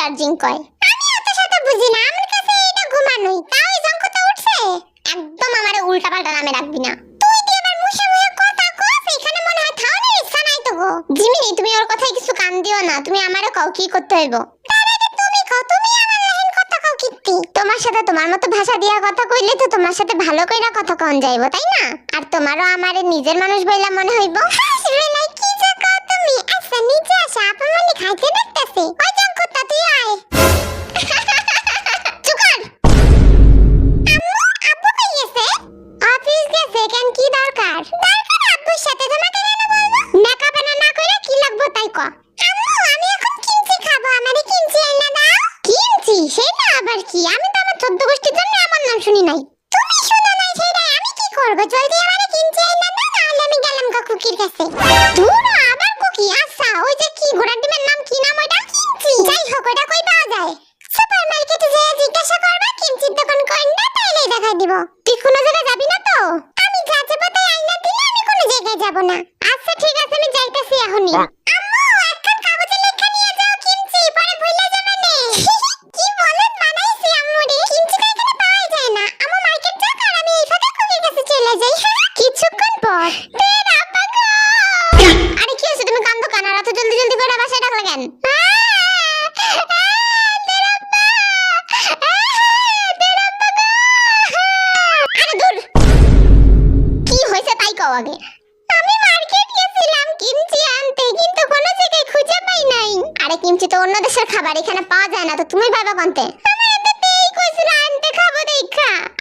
Charging কয়? আমি অত শত বুঝি না, আমার কাছে এটা ঘুমানোই, তাও এই জঙ্কটা উঠছে? একদম আমারে উল্টা পাল্টা নামে রাখবি না। তুই কি এবার মুশে মুশে কথা কস? এখানে মনে হয় খাওয়ানোর ইচ্ছা নাই তো গো জিমিনি, তুমি ওর কথায় কিছু কান দিও না, তুমি আমারও কও কি করতে হইব। তার আগে তুমি কও, তুমি আমার লাইন কথা কও কীর্তি। তোমার সাথে তোমার মতো ভাষা দিয়া কথা কইলে তো তোমার সাথে ভালো কইরা কথা কন যাইব, তাই না? আর তোমারও আমারে নিজের মানুষ বইলা মনে হইব। আচ্ছা যে যাই হোক, ওইটা কই পাওয়া যায়? সুপার দোকান কোনটা, তাইলেই দেখাই দিব। তুই কোনো তো? আমি পাতে আইনা দিলে আমি কোনো জায়গায় যাব না। আচ্ছা ঠিক আছে, আমি যাইতাছি এখনই। কেন কি হয়েছে তাই কও আগে। আমি মার্কেট গেছিলাম কিমচি আনতে কিন্তু কোনো জায়গায় খুঁজে পাই নাই। আরে কিমচি তো অন্য দেশের খাবার এখানে পাওয়া যায় না তো তুমি ভাবে কোনতে?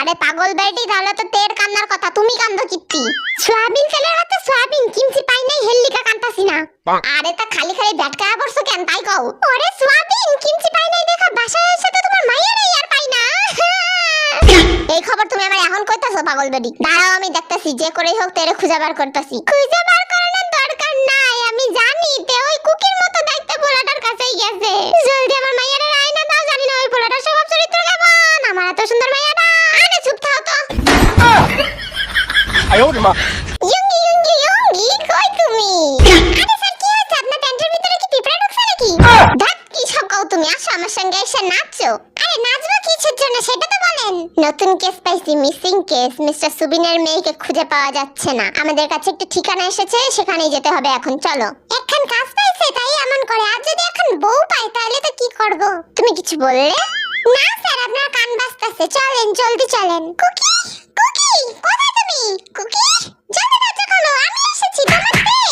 আরে পাগল বেটি তাহলে তো তের কান্নার কথা তুমি কান্দো কিত্তি সোয়াবিন তেলের হাতে সোয়াবিন কিমচি পাই নাই হেল্লিকা কান্তাছি না। আরে তা খালি খালি ব্যাটকা করছ কেন তাই কও। সোয়াবিন কিমচি পাই নাই দেখা, বাসায় এসে তো তোমার মায়ের আর পাই না। এই খবর তুমি আমার এখন কইতাছো, পাগল বেডি? দাঁড়াও, আমি দেখতাছি, যে করেই হোক তেরে খুঁজে বার করতাছি। খুঁজে বার করানোর দরকার নাই, আমি জানি তে ওই কুকির মতো দায়িত্ব পোলাটার কাছে গেছে। জলদি আমার মায়ের আয়না দাও, জানি না ওই পোলাটার স্বভাব চরিত্র কেমন। আমার এত সুন্দর মায়েরা আরে চুপ থাও তো। আয় ওরে মা। নতুন কেস পাইছি মিসিং কেস মিস্টার সুবিনের মেয়েকে খুঁজে পাওয়া যাচ্ছে না। আমাদের কাছে একটা ঠিকানা এসেছে, সেখানেই যেতে হবে এখন, চলো। এখন কাজ পাইছে তাই এমন করে, আর যদি এখন বউ পাই তাহলে তো কি করব? তুমি কিছু বললে? না, স্যার, আপনার কান বাজতেছে। চলেন, জলদি চলেন। কুকি কুকি, কোথায় তুমি? কুকি, জলদি দরজা খোলো, আমি এসেছি নমস্তে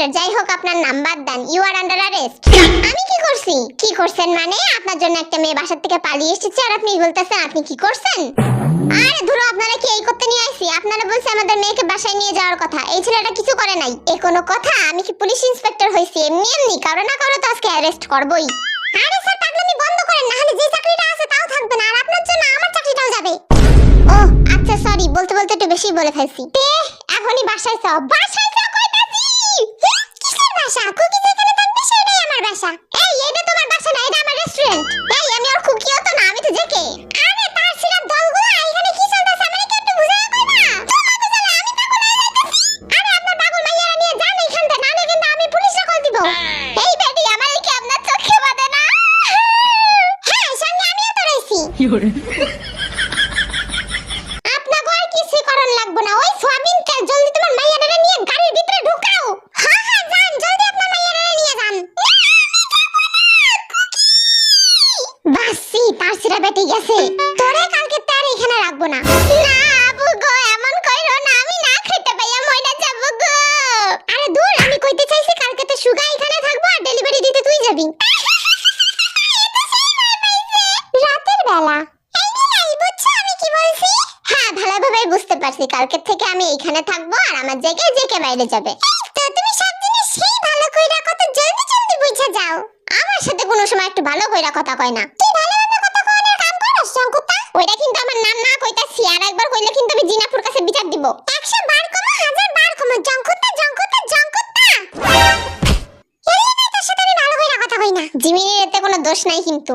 মিস্টার যাই হোক আপনার নাম্বার দেন। ইউ আর আন্ডার অ্যারেস্ট আমি কি করছি? কি করছেন মানে? আপনার জন্য একটা মেয়ে বাসার থেকে পালিয়ে এসেছে আর আপনি বলতেছেন, আপনি কি করছেন? আরে ধরো, আপনারা কি এই করতে নিয়ে আইছি আপনারা বলছে আমাদের মেয়েকে বাসায় নিয়ে যাওয়ার কথা। এই ছেলেটা কিছু করে নাই। এ কোনো কথা? আমি কি পুলিশ ইন্সপেক্টর হইছি? এমনি এমনি। কারও না কারও তো আজকে অ্যারেস্ট করবই। আরে স্যার, পাগলামি বন্ধ করেন। না হলে যে চাকরিটা আছে তাও থাকবে না। আর আপনার জন্য আমার চাকরিটাও যাবে। ও আচ্ছা সরি বলতে বলতে একটু বেশি বলে ফেলছি। তে, এখনই বাসায় যাও। বাসায় যাও কইতাছি হ্যাঁ, কিসের বাসা কুকি যেখানে থাকবে সেটাই আমার বাসা এই যান বেটি গেছে। তোরে কালকে তার এখানে রাখব না। কালকে হ্যাঁ বুঝতে পারছি। থেকে আমি এখানে থাকব আর আমার জায়গায় জেকে বাইরে যাবে। তুমি সব সেই ভালো কইরা কত জলদি জলদি যাও। আমার সাথে কোনো সময় একটু ভালো কইরা কথা কয় না তুই ভালোভাবে কথা কওয়ার কাম করস শঙ্কুতা ওইটা কিন্তু আমার নাম না কইতাছি, আর একবার কইলে কিন্তু আমি জিনাপুর কাছে বিচার দিব। 100 বার কমো, হাজার বার কমো, জঙ্কুতা জঙ্কুতা জঙ্কুতা। এই সাথে আমি ভালো কইরা কথা কই না। জিমিনের এতে কোনো দোষ নাই কিন্তু।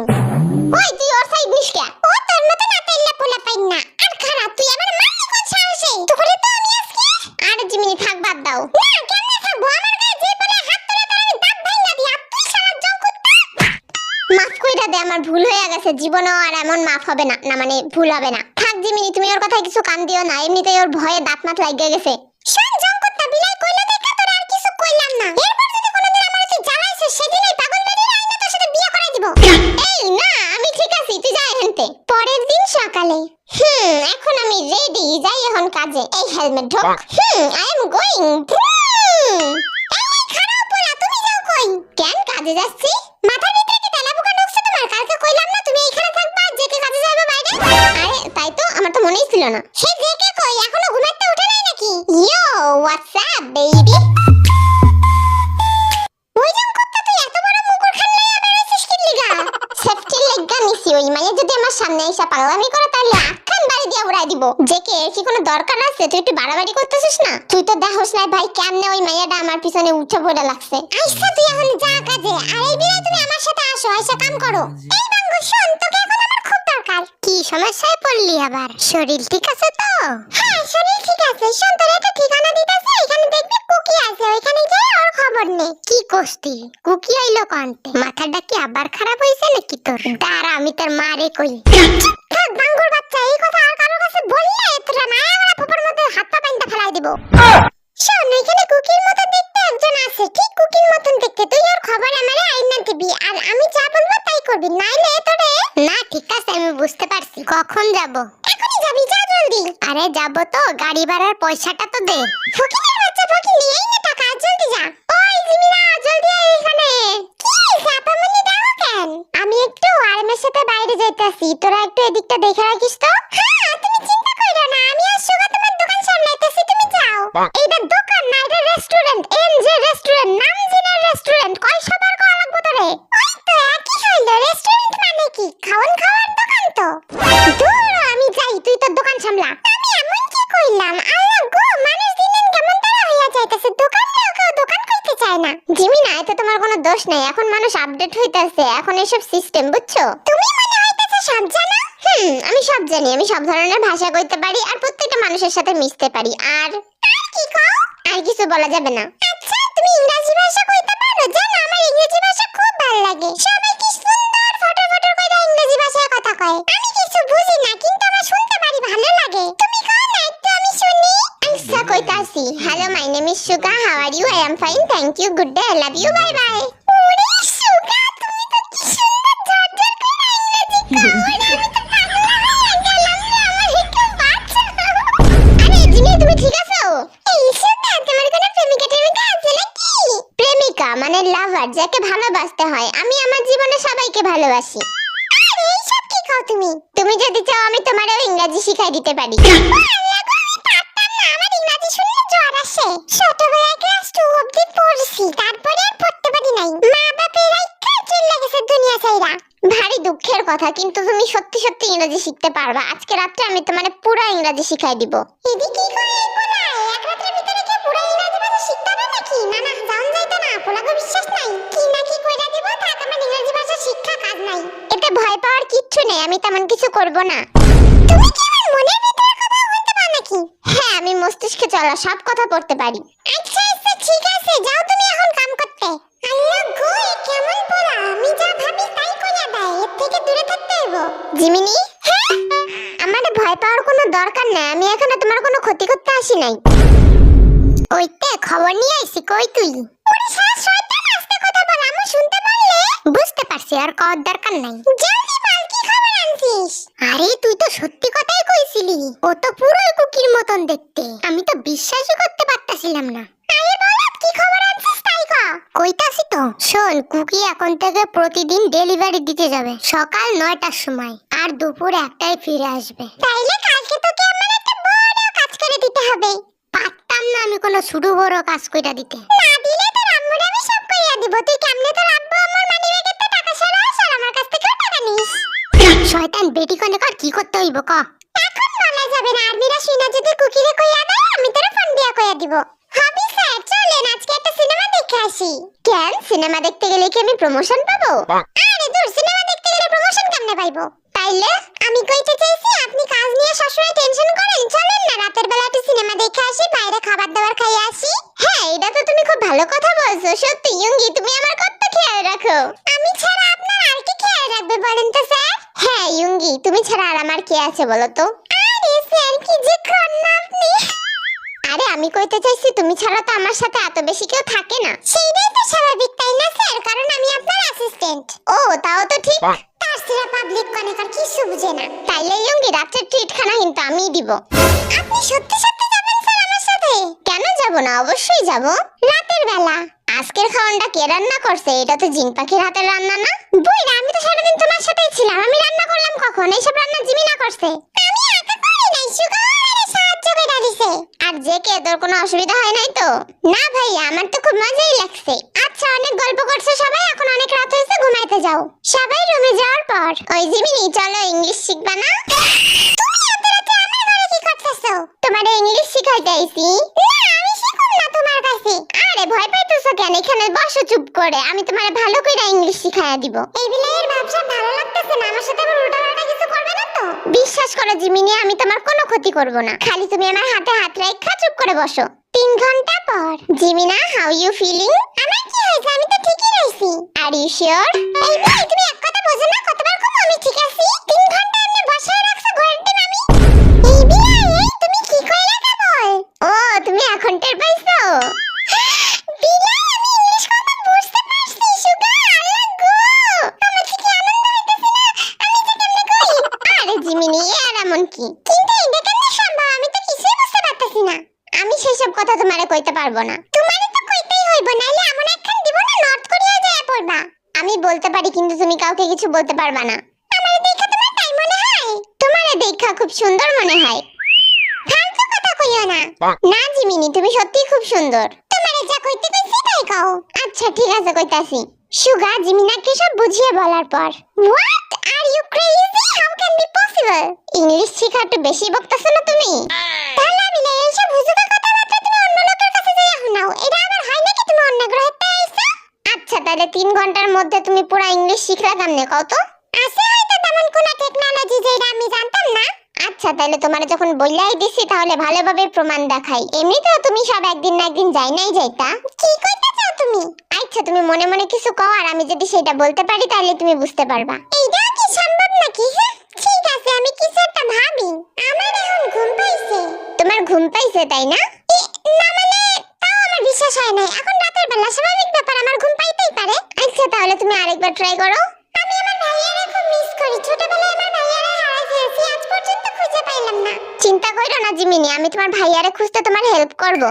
ওই, তুই ওর সাইড নিস কে? ও তোর মতো না তাইলে পোলা পাইন না আর খারাপ তুই আমার মারলি কোন সাহসে তোরে তো আমি আজকে আর জিমিনি থাক বাদ দাও না কেমনে থাকব আমার গায়ে যে বলে হাত তোলে তার আমি দাঁত ভাঙা দিই আর তুই শালা জঙ্কুতা দে আমার ভুল হয়ে গেছে জীবনেও আর এমন মাফ হবে না না মানে ভুল হবে না। থাক জিমিনি তুমি ওর কথায় কিছু কান দিও না এমনিতেই ওর ভয়ে দাঁত মাত লাগিয়ে গেছে। শোন জঙ্কুতা বিলাই কইলা দেখা তোর আর কিছু কইলাম না। এরপর যদি কোনোদিন আমার তুই জ্বালাইছিস সেদিন এই পাগল মেয়ের আইনে তোর সাথে বিয়ে করাই দিব। এই না আমি ঠিক আছি তুই যা এখানতে। পরের দিন সকালে। হুম এখন আমি রেডি যাই এখন কাজে। এই হেলমেট ঢোক। হুম আই এম গোইং কেন কাজে যাচ্ছি ছিল না। সে জেকে কই, এখনও ঘুমাতে উঠে নাই নাকি? ইয়ো হোয়াটস আপ বেবি ওই জাম কুত্তা তুই এত বড় মুকুর খান লইয়া বেরোছিস কি লিগা? সেফটি লেগা নিছি, ওই মাইয়া যদি আমার সামনে এসে পাগলামি করে, তাহলে আখান বাড়ি দিয়া উড়াই দিব। যে কে, এর কি কোনো দরকার আছে? তুই একটু বাড়াবাড়ি করতেছিস না? তুই তো দেখোস না ভাই, কেমনে ওই মাইয়াটা আমার পিছনে উঠে পড়ে লাগছে। আইসা তুই এখন যা কাজে, আর এই বিলাই তুমি আমার সাথে আসো, আইসা কাম করো। এই বাঙ্গু শোন, তোকে কি সমস্যায় পড়লি আবার। শরীর ঠিক আছে তো? হ্যাঁ শরীর ঠিক আছে। শোন তোর একটা ঠিকানা দিতেছে। এখানে দেখবি কুকি আছে। ওইখানে গিয়ে ওর খবর নে। কি কষ্টি কুকি আইলো কানতে? মাথাটা কি আবার খারাপ হইছে নাকি তোর? দাঁড়া আমি তোর মারে কই। থাক বাঙ্গুর বাচ্চা এই কথা আর কারোর কাছে বললে তোরা মায়া মারা ফুপুর মধ্যে হাত পা বাইন্দা ফেলাই দিব। শোন এখানে কুকির মতো দেখতে একজন আছে। ঠিক কুকির মতন দেখতে। তুই ওর খবর আমারে আইনা দিবি। আর আমি যা বলব তাই করবি। নাইলে তোরে না ঠিক আছে আমি বুঝতে পারছি কখন যাব। এখনই যাবি যা জলদি। আরে যাব তো গাড়ি ভাড়ার পয়সাটা তো দে। ফকিনের বাচ্চা ফকিনি এই নে টাকা জলদি যা। ওই জিমিনা জলদি আয় এখানে কি হইছে আপামনি দাও কেন? আমি একটু আরমের সাথে বাইরে যাইতাছি। তোরা একটু এদিকটা দেখে রাখিস তো। হ্যাঁ তুমি চিন্তা কইরো না আমি আর সুগা তোমার দোকান সামলাইতেছি তুমি যাও। এইটা দোকান না এটা রেস্টুরেন্ট এনজে রেস্টুরেন্ট নাম জিনের এসব সিস্টেম বুঝছ? তুমি মনে হইতেছে সব জানো? হুম, আমি সব জানি, আমি সব ধরনের ভাষা কইতে পারি আর প্রত্যেকটা মানুষের সাথে মিশতে পারি। আর আর কি কও? আর কিছু বলা যাবে না। আচ্ছা তুমি ইংরেজি ভাষা কইতে মানে লাভার যাকে ভালোবাসতে হয়, আমি আমার জীবনে সবাইকে ভালোবাসি। এইসব কি খাও তুমি? তুমি যদি চাও আমি তোমারও শিখাই দিতে পারি। ভারী দুঃখের কথা, কিন্তু তুমি সত্যি সত্যি ইংরেজি শিখতে পারবা। আজকে রাত্রে আমি তোমার পুরো ইংরেজি শিখাই দিব। এদিকে কি করে এক রাতের ভিতরে কি পুরো ভাষা শিখতে হবে নাকি? না না জান যাইতো না, পোলাগো বিশ্বাস নাই। কি না কি কইরা দিব থাক আমার ইংরেজি ভাষা শিক্ষা কাজ নাই। এতে ভয় পাওয়ার কিচ্ছু নেই, আমি তেমন কিছু করব না। তুমি কি আমার মনের ভিতরে কথা বলতে পারো নাকি? হ্যাঁ আমি মস্তিষ্কে চলা সব কথা পড়তে পারি। আচ্ছা আচ্ছা ঠিক আছে, যাও তুমি এখন কাম করতে। আল্লাহ গো কেমন পোলা? আমি যা ভাবি তাই কইরা দেয়, এর থেকে দূরে থাকতে হইব। জিমিনি? হ্যাঁ? আমারে ভয় পাওয়ার কোনো দরকার নাই, আমি এখানে তোমার কোনো ক্ষতি করতে আসি নাই। ওইতে খবর নিয়ে আইছি, কই তুই? ওরে শালা, শয়তান, আস্তে কথা বল আমু শুনতে পারলে? বুঝতে পারছি, আর কর দরকার নাই। জলদি বল কি খবর আনছো জানিস আরে, তুই তো সত্যি কথাই কইছিলি, ও তো পুরোই কুকির মতন দেখতে। আমি তো বিশ্বাসই করতে পারতাছিলাম না। আরে বলত, কি খবর আনছিস তাই ক? কইতাছি তো, শোন, কুকি এখন থেকে প্রতিদিন ডেলিভারি দিতে যাবে, সকাল নয়টার সময়, আর দুপুর একটায় ফিরে আসবে। তাইলে কালকে তোকে আমার একটা বড় কাজ করে দিতে হবে। পারতাম না আমি কোনো ছোট বড় কাজ কইরা দিতে। না দিলে তোর আম্মুর আমি সব কইরা দিব। তুই কেমনে তোর আব্বু আম্মুর মানি ব্যাগের তো টাকা সরাস আর আমার কাছ থেকেও টাকা নিস। শয়তান বেটি কনে কর কি করতে হইব ক? এখন বলা যাবে না আর্মিরা শুনে যদি কুকিরে কইয়া দেয় আমি তোর ফোন দিয়া কইয়া দিব। হবি স্যার চলেন আজকে একটা সিনেমা দেখে আসি। কেন? সিনেমা দেখতে গেলে কি আমি প্রমোশন পাবো? আরে দূর সিনেমা দেখতে গেলে প্রমোশন কেমনে পাইবো? তাইলে আমি কইতে চাইছি, আপনি কাজ নিয়ে সবসময় টেনশন করেন। চলেন না, রাতের বেলা একটু সিনেমা দেখে আসি, বাইরে খাবার দাবার খাইয়ে আসি। হ্যাঁ এটা তো তুমি খুব ভালো কথা বলছো। সত্যি, ইয়ঙ্গি, তুমি আমার কত খেয়াল রাখো। আমি ছাড়া আপনার আর কি খেয়াল রাখবে বলেন তো, স্যার? হ্যাঁ ইয়ঙ্গি, তুমি ছাড়া আর আমার কে আছে বলো তো? আরে, স্যার কি যে আপনি। আরে আমি কইতে চাইছি তুমি ছাড়া তো আমার সাথে এত বেশি কেউ থাকে না। সেইটাই তো স্বাভাবিক তাই না স্যার? কারণ আমি আপনার অ্যাসিস্ট্যান্ট ও তাও তো ঠিক। তার সেরা পাবলিক কনেকার কিছু বুঝে না। তাইলে ইয়ঙ্গি রাতের ট্রিট খানা কিন্তু আমিই দিব। আপনি সত্যি সত্যি যাবেন স্যার আমার সাথে? কেন যাব না? অবশ্যই যাব। রাতের বেলা। আজকের খাওয়ানটা কে রান্না করছে? এটা তো জিন পাখির হাতের রান্না না? বুইরা আমি তো সারাদিন তোমার সাথেই ছিলাম। আমি রান্না করলাম কখন? এইসব রান্না জিমিনা করছে। আমি একা করি নাই সুগার! আর যে কে, তোর কোনো অসুবিধা হয় নাই তো? না ভাই আমার তো খুব মজাই লাগছে। আচ্ছা অনেক গল্প করছে সবাই, এখন অনেক রাত হয়েছে, ঘুমাইতে যাও। সবাই রুমে যাওয়ার পর, ওই জিমিনি, চলো ইংলিশ শিখবা না? তোমারে ইংলিশ শিখাইতে আইছি? না, আমি শিখুম না তোমার কাছে। আরে, ভয় পাইতেছো কেন? এখানে বসো চুপ করে। আমি তোমারে ভালো করে ইংলিশ শিখাইয়া দিব। এই বিলাইয়ের ব্যবসা ভালো লাগতেছে না? আমার সাথে আবার বিশ্বাস করো জিমিনি, আমি তোমার কোনো ক্ষতি করব না। খালি তুমি আমার হাতে হাত রেখা চুপ করে বসো। তিন ঘণ্টা পর। জিমিনা হাউ ইউ ফিলিং আমার কি হয়েছে? আমি তো ঠিকই রইছি আর ইউ শিওর এই ভাই, তুমি এক কথা বোঝো না, কতবার কম আমি ঠিক আছি? তিন ঘণ্টা এমনি বসায় রাখছো, ঘরের আমি? এই বিলাই এই তুমি কি কইলা কেবল ও, তুমি এখন টের পাইছো বিলাই আমি ইংলিশ কথা বুঝতে পারছি সুগা আল্লাহ গো আমার কি আনন্দ হইতাছে না আমি যে কেমনে কই আরে জিমিনি এ আর এমন কি কিন্তু এটা কেমনে সম্ভব আমি তো কিছুই বুঝতে পারতেছি না আমি সেসব কথা তোমারে কইতে পারব না। তোমারে তো কইতেই হইব নাইলে এমন একখান দিব না নর্থ কোরিয়া যায় পড়বা। আমি বলতে পারি কিন্তু তুমি কাউকে কিছু বলতে পারবা না। আমারে দেখা তোমার তাই মনে হয়? তোমারে দেখা খুব সুন্দর মনে হয়। ফালতু কথা কইও না। না জিমিনি তুমি সত্যিই খুব সুন্দর। তোমারে যা কইতে কইছি তাই কও। আচ্ছা ঠিক আছে কইতাছি। সুগা জিমিনাকে সব বুঝিয়ে বলার পর what are you crazy how can be possible English শিখা একটু বেশি বকতাছো না তুমি? তাহলে আমি না এইসব হুজুকা কথাবার্তা তুমি অন্য লোকের শোনাও এটা আবার হয় নাকি তুমি অন্য গ্রহেতে আইছো? আচ্ছা তাহলে তিন ঘণ্টার মধ্যে তুমি পুরো ইংলিশ শিখলা কেমনে কত আছে হয়তো তেমন কোনো টেকনোলজি যেটা আমি জানতাম না। আচ্ছা তাহলে তোমার যখন বললাই দিছি, তাহলে ভালোভাবে প্রমাণ দেখাই। এমনিতেও তুমি সব একদিন না একদিন যাই নাই যাইতা। কি কইতে চাও তুমি? আচ্ছা তুমি মনে মনে কিছু কও, আর আমি যদি সেটা বলতে পারি তাহলে তুমি বুঝতে পারবা। এইটা কি সম্ভব নাকি? হ্যাঁ ঠিক আছে, আমি কিছু একটা ভাবি। আমার এখন ঘুম পাইছে। তোমার ঘুম পাইছে, তাই না? বিশ্বাস হয় নাই এখন রাতের বেলা স্বাভাবিক ব্যাপার আমার ঘুম পাইতেই পারে আচ্ছা তাহলে তুমি আরেকবার ট্রাই করো আমি আমার ভাইয়ারে খুব মিস করি ছোটবেলায় আমার ভাইয়ারে হারাই ফেলছি আজ পর্যন্ত খুঁজে পাইলাম না চিন্তা করো না জিমিনি আমি তোমার ভাইয়ারে খুঁজতে তোমার হেল্প করব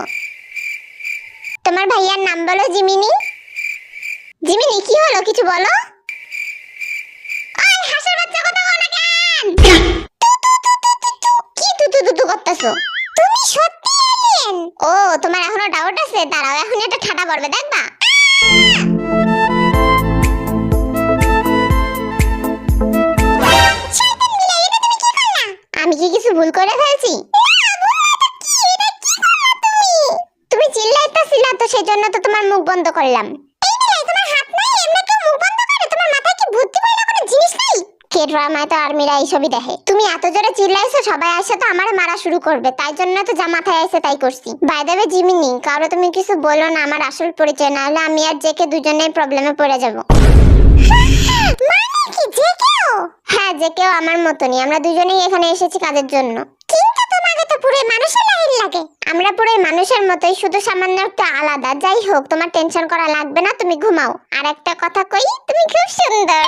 তোমার ভাইয়ার নাম বলো জিমিনি জিমিনি কি হলো কিছু বলো না কি তু তু তু করতেছো তুমি সত্যি এলিয়েন ও, তোমার এখনও ডাউট আছে? দাঁড়াও এখন এটা ঠাটা পড়বে, দেখবা? আমি কি কিছু ভুল করে ফেলছি? তো সেই জন্য তো তোমার মুখ বন্ধ করলাম। তোমার হাত নাই এমনি মুখ বন্ধ করে? তোমার মাথায় কি জিনিস কে ড্রামায় তো আর্মিরা এইসবই দেখে। তুমি এত জোরে চিল্লাইছো, সবাই আসে তো আমারে মারা শুরু করবে। তাই জন্য তো যা মাথায় আসে তাই করছি। জিমিনি, কারও তুমি কিছু বলো না, আমার আসল পরিচয় না হলে আমি আর জেকে প্রবলেমে পড়ে যাব। মানে হ্যাঁ আমার মতনই। আমরা দুজনেই এখানে এসেছি কাজের জন্য। তোমাকে তো পুরো মানুষের লাইন লাগে। আমরা পুরো মানুষের মতোই, শুধু সামান্য একটু আলাদা। যাই হোক, তোমার টেনশন করা লাগবে না, তুমি ঘুমাও। আর একটা কথা কই, তুমি খুব সুন্দর।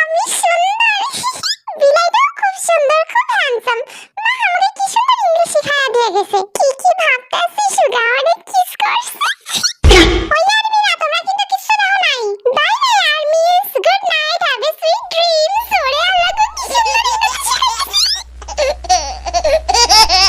আমি সুন্দর। বিলাইটাও খুব সুন্দর খুব হ্যান্ডসাম কি কি কি সুগা? অনেক কিস করছে।